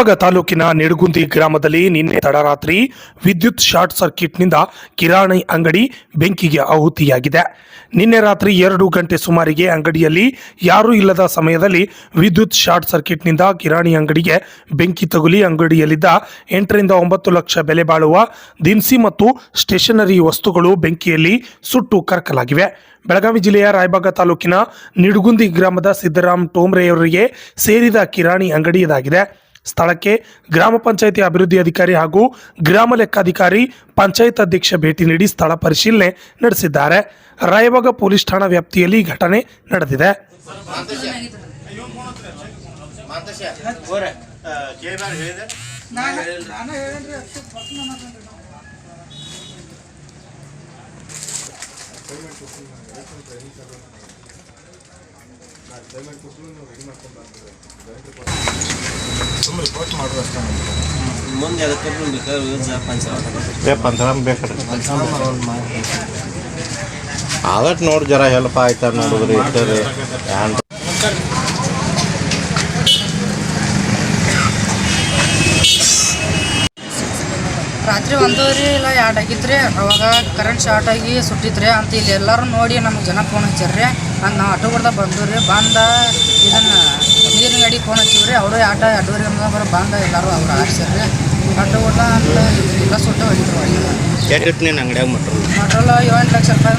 ರಾಯಬಾಗ ತಾಲೂಕಿನ ನಿಡುಗುಂದಿ ಗ್ರಾಮದಲ್ಲಿ ನಿನ್ನೆ ತಡರಾತ್ರಿ ವಿದ್ಯುತ್ ಶಾರ್ಟ್ ಸರ್ಕ್ಯೂಟ್ನಿಂದ ಕಿರಾಣಿ ಅಂಗಡಿ ಬೆಂಕಿಗೆ ಆಹುತಿಯಾಗಿದೆ. ನಿನ್ನೆ ರಾತ್ರಿ ಎರಡು ಗಂಟೆ ಸುಮಾರಿಗೆ ಅಂಗಡಿಯಲ್ಲಿ ಯಾರೂ ಇಲ್ಲದ ಸಮಯದಲ್ಲಿ ವಿದ್ಯುತ್ ಶಾರ್ಟ್ ಸರ್ಕ್ಯೂಟ್ನಿಂದ ಕಿರಾಣಿ ಅಂಗಡಿಗೆ ಬೆಂಕಿ ತಗುಲಿ ಅಂಗಡಿಯಲ್ಲಿದ್ದ ಎಂಟರಿಂದ ಒಂಬತ್ತು ಲಕ್ಷ ಬೆಲೆ ಬಾಳುವ ದಿನಸಿ ಮತ್ತು ಸ್ಟೇಷನರಿ ವಸ್ತುಗಳು ಬೆಂಕಿಯಲ್ಲಿ ಸುಟ್ಟು ಕರಕಲಾಗಿವೆ. ಬೆಳಗಾವಿ ಜಿಲ್ಲೆಯ ರಾಯಬಾಗ ತಾಲೂಕಿನ ನಿಡುಗುಂದಿ ಗ್ರಾಮದ ಸಿದ್ದರಾಮ್ ಟೋಮ್ರೆಯವರಿಗೆ ಸೇರಿದ ಕಿರಾಣಿ ಅಂಗಡಿ ಇದಾಗಿದೆ ಸ್ಥಳಕ್ಕೆ ಗ್ರಾಮ ಪಂಚಾಯಿತಿ ಅಭಿವೃದ್ಧಿ ಅಧಿಕಾರಿ ಹಾಗೂ ಗ್ರಾಮ ಲೆಕ್ಕಾಧಿಕಾರಿ ಪಂಚಾಯತ್ ಅಧ್ಯಕ್ಷ ಭೇಟಿ ನೀಡಿ ಸ್ಥಳ ಪರಿಶೀಲನೆ ನಡೆಸಿದ್ದಾರೆ. ರಾಯಬಾಗ ಪೊಲೀಸ್ ಠಾಣಾ ವ್ಯಾಪ್ತಿಯಲ್ಲಿ ಘಟನೆ ನಡೆದಿದೆ. ಮುಂದೆ ಅದಕ್ಕೆ ಬೇಕಾದ್ರೆ ಯೂಸ್ ಪಂಚ ಏ ಪಂಚರಾಮ್ ಬೇಕಾರೆ ಆದಟ್ ನೋಡಿ ಜರ ಹೆಲ್ಪ್ ಆಯ್ತಾ ನೋಡಿದ್ರಿ ಇಟ್ಟರಿ ರಾತ್ರಿ ಒಂದೂವರೆ ಇಲ್ಲ ಎರಡು ರೀ ಅವಾಗ ಕರೆಂಟ್ ಶಾರ್ಟ್ ಆಗಿ ಸುಟ್ಟಿದ್ರಿ ಅಂತ ಇಲ್ಲಿ ಎಲ್ಲರೂ ನೋಡಿ ನಮಗೆ ಜನ ಫೋನ್ ಹಚ್ಚಾರ್ರಿ ಅಂತ ನಾವು ಆಟೋ ಬರ್ದ ರೀ ಬಂದ ಇದನ್ನು ನೀರಿನ ಅಡಿ ಫೋನ್ ಹಚ್ಚಿವ್ರಿ. ಅವರು ಆಟ ಎರಡೂವರೆ ಬರೋ ಬಂದ ಎಲ್ಲರೂ ಅವ್ರು ಆಡ್ಸ್ಯಾರ್ರಿ ಆಟೋ ಕೊಟ್ಟ ಅಂತ ಎಲ್ಲ ಸುಟ್ಟು ಹೊಡಿದ್ರು ಎಷ್ಟಿಟ್ಟು ನೀನು ಅಂಗಡಿಯಾಗ ಮಾಡ್ರಲ್ಲ ಮಟ್ರಲ್ಲ ಏಳೆಂಟು ಲಕ್ಷ ರೂಪಾಯಿ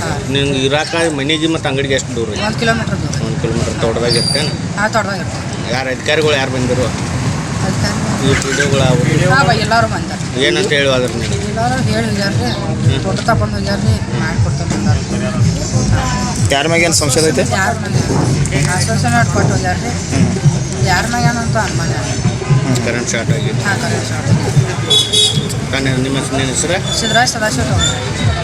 ಹಾಂ. ನಿಂಗೆ ಇರಾಕ ಮನೆಗೆ ಮತ್ತು ಅಂಗಡಿಗೆ ಎಷ್ಟು ದೂರ? ಒಂದು ಕಿಲೋಮೀಟ್ರ್ ಒಂದು ಕಿಲೋಮೀಟ್ರ್ ತೋಟದಾಗ ಇರ್ತೇನೆ? ಹಾಂ ತೊಡ್ದಾಗ ಇರ್ತೀವಿ ಯಾರು ಅಧಿಕಾರಿಗಳು ಯಾರು ಬಂದಿರು? ಎಲ್ಲರೂ ಬಂದಾರ. ಏನಂತ ಹೇಳುವ ಅದ್ರ ಎಲ್ಲರೂ ತಗೊಂಡು ಹೋಗ್ಯಾರ್ರಿ ಮಾಡಿಕೊಡ್ತಾರೆ ಬಂದಾರ ಯಾರ ಮ್ಯಾಗ ಏನು ಸಂಶಯ ಐತೆ? ಯಾರ ಮನೆ ಆಶ್ವಾಸನೆ ಕೊಟ್ಟು ಹೋಗ್ಯಾರ್ರಿ ಯಾರ ಮನೆಯಂತ ಅನುಮಾನ ಕರೆಂಟ್ ಶಾರ್ಟ್ ಆಗಿ ಹಾಂ ಕರೆಂಟ್ ಶಾರ್ಟ್ ನಿಮ್ಮ ನಿಮ್ಮ ಹೆಸರು? ಸಿದ್ದರಾಜ್ ಸದಾಶಿವ ತಗೊಂಡ್ರಿ